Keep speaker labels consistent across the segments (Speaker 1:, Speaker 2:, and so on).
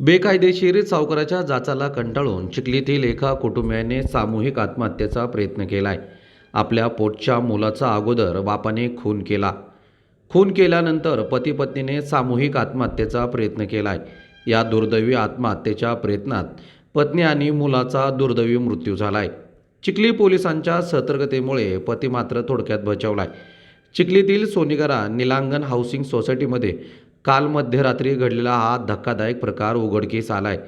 Speaker 1: बेकायदेशीर सावकाराच्या जाचाला कंटाळून चिखलीतील एका कुटुंबियाने सामूहिक आत्महत्येचा प्रयत्न केलाय. आपल्या पोटच्या मुलाचा अगोदर बापाने खून केला. खून केल्यानंतर पती पत्नीने सामूहिक आत्महत्येचा प्रयत्न केलाय. या दुर्दैवी आत्महत्येच्या प्रयत्नात पत्नी आणि मुलाचा दुर्दैवी मृत्यू झालाय. चिखली पोलिसांच्या सतर्कतेमुळे पती मात्र थोडक्यात बचावलाय. चिखलीतील सोनीगरा निलांगण हाऊसिंग सोसायटीमध्ये काल मध्यरात्री घडलेला हा धक्कादायक प्रकार उघडकीस आलाय.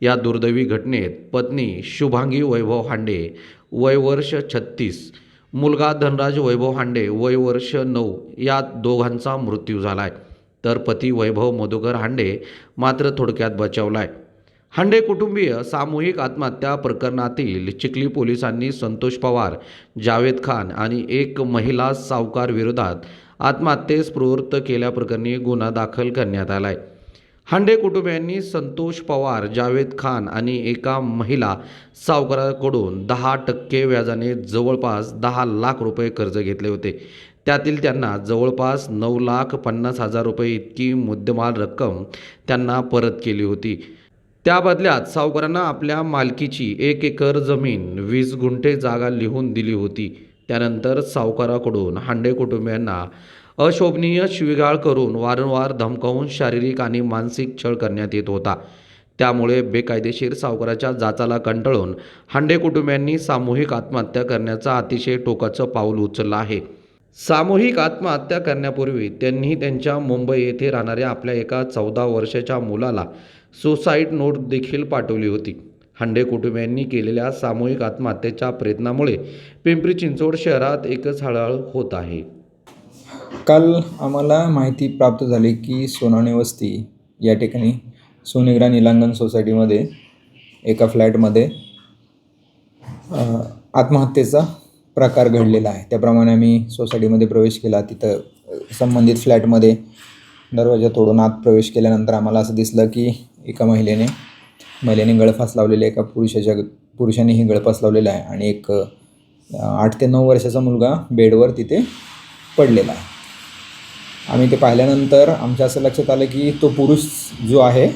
Speaker 1: या दुर्दैवी घटनेत पत्नी शुभांगी वैभव हांडे वय वर्ष छत्तीस मुलगा धनराज वैभव हांडे वय वर्ष नऊ या दोघांचा मृत्यू झालाय. तर पती वैभव मधुकर हांडे मात्र थोडक्यात बचावलाय. हांडे कुटुंबीय सामूहिक आत्महत्या प्रकरणातील चिखली पोलिसांनी संतोष पवार जावेद खान आणि एक महिला सावकार विरोधात आत्महत्येस प्रवृत्त केल्याप्रकरणी गुन्हा दाखल करण्यात आलाय. हांडे कुटुंबियांनी संतोष पवार जावेद खान आणि एका महिला सावकाराकडून दहा टक्के व्याजाने जवळपास दहा लाख रुपये कर्ज घेतले होते. त्यातील त्यांना जवळपास नऊ लाख पन्नास हजार रुपये इतकी मुद्देमाल रक्कम त्यांना परत केली होती. त्या बदल्यात सावकारांना आपल्या मालकीची एक एकर जमीन वीस गुंठे जागा लिहून दिली होती. त्यानंतर सावकाराकडून हांडे कुटुंबियांना अशोभनीय शिवीगाळ करून वारंवार धमकावून शारीरिक आणि मानसिक छळ करण्यात येत होता. त्यामुळे बेकायदेशीर सावकाराच्या जाचाला कंटाळून हांडे कुटुंबियांनी सामूहिक आत्महत्या करण्याचं अतिशय टोकाचं पाऊल उचललं आहे. सामूहिक आत्महत्या करण्यापूर्वी त्यांनी त्यांच्या मुंबई येथे राहणाऱ्या आपल्या एका चौदा वर्षाच्या मुलाला सुसाईड नोट देखील पाठवली होती. हांडे कुटुंबियांनी केलेल्या सामूहिक आत्महत्येच्या प्रयत्नामुळे पिंपरी चिंचवड शहरात एकच हळहळ होत आहे.
Speaker 2: काल आम्हाला माहिती प्राप्त झाली की सोनाणे वस्ती या ठिकाणी सोनेग्रा निलांगण सोसायटीमध्ये एका फ्लॅटमध्ये आत्महत्येचा प्रकार घडलेला आहे. त्याप्रमाणे आम्ही सोसायटीमध्ये प्रवेश केला. तिथं संबंधित फ्लॅटमध्ये दरवाजा तोडून आत प्रवेश केल्यानंतर आम्हाला असं दिसलं की एका महिलेने महिलेने गळफास लावलेले एका पुरुषाच्या पुरुषानेही गळफास लावलेला आहे आणि एक आठ ते नऊ वर्षाचा मुलगा बेडवर तिथे पडलेला आहे. आम्ही ते पाहिल्यानंतर आमच्या असं लक्षात आलं की तो पुरुष जो आहे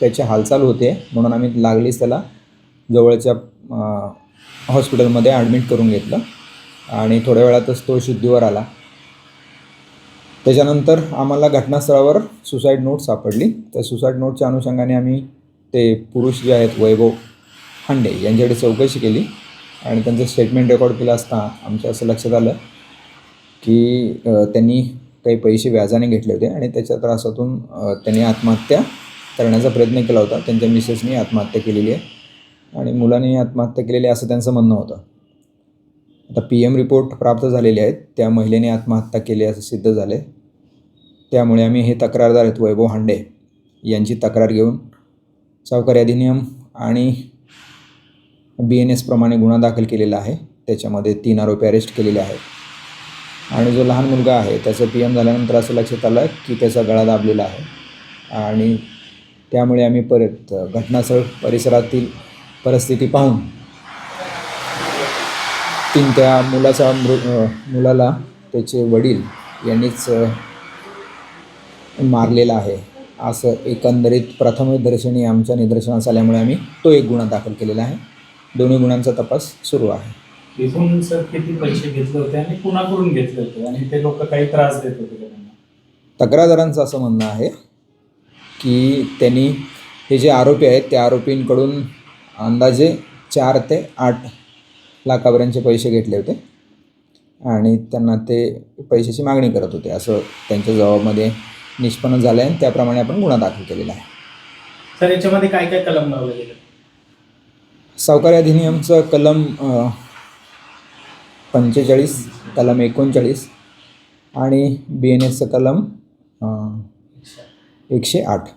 Speaker 2: त्याची हालचाल होते म्हणून आम्ही लागलीच त्याला जवळच्या हॉस्पिटलमध्ये ॲडमिट करून घेतलं आणि थोड्या वेळातच तो शुद्धीवर आला. त्याच्यानंतर आम्हाला घटनास्थळावर सुसाईड नोट सापडली. त्या सुसाईड नोटच्या अनुषंगाने आम्ही ते पुरुष जे आहेत वैभव हांडे यांच्याकडे चौकशी केली आणि त्यांचं स्टेटमेंट रेकॉर्ड केलं असता आमच्या असं लक्षात आलं की त्यांनी काही पैसे व्याजाने घेतले होते आणि त्याच्या त्रासातून त्यांनी आत्महत्या करण्याचा प्रयत्न केला होता. त्यांच्या मिसेसनी आत्महत्या केलेली आहे आणि मुलांनी आत्महत्या केलेली आहे असं त्यांचं म्हणणं होतं. आता पी एम रिपोर्ट प्राप्त झालेले आहेत. त्या महिलेने आत्महत्या केली असं सिद्ध झाले त्यामुळे आम्ही हे तक्रारदार आहेत वैभव हांडे यांची तक्रार घेऊन सावकारी अधिनियम आणि बी एन एसप्रमाणे गुन्हा दाखल केलेला आहे. त्याच्यामध्ये तीन आरोपी अरेस्ट केलेले आहेत. आणि जो लहान मुलगा आहे त्याचं पी एम झाल्यानंतर असं लक्षात आलं की त्याचा गळा दाबलेला आहे. आणि त्यामुळे आम्ही परत घटनास्थळ परिसरातील परिस्थिती पाहून तीन त्या मुलाचा मृ मुलाला त्याचे वडील यांनीच मारलेला आहे. असं एकंदरीत प्रथमदर्शनी आमच्या निदर्शनास आल्यामुळे आम्ही तो एक गुन्हा दाखल केलेला आहे. दोन्ही गुन्ह्यांचा तपास सुरू आहे.
Speaker 3: एकूण सर किती पैसे घेतले होते आणि कुणाकडून घेतले होते? आणि ते लोक काही त्रास देत होते
Speaker 2: तक्रारदारांचं असं म्हणणं आहे की त्यांनी हे जे आरोपी आहेत त्या आरोपींकडून अंदाजे चार ते आठ लाखापर्यंतचे पैसे घेतले होते. आणि त्यांना ते पैशाची मागणी करत होते असं त्यांच्या जबाबामध्ये निष्पन्न झालं आहे आणि त्याप्रमाणे आपण गुन्हा दाखल केलेला आहे.
Speaker 3: सर याच्यामध्ये काय काय कलम लावले गेले?
Speaker 2: सावकारी अधिनियमचं कलम पंचेचाळीस कलम एकोणचाळीस आणि बी एन एसचं कलम एकशे आठ.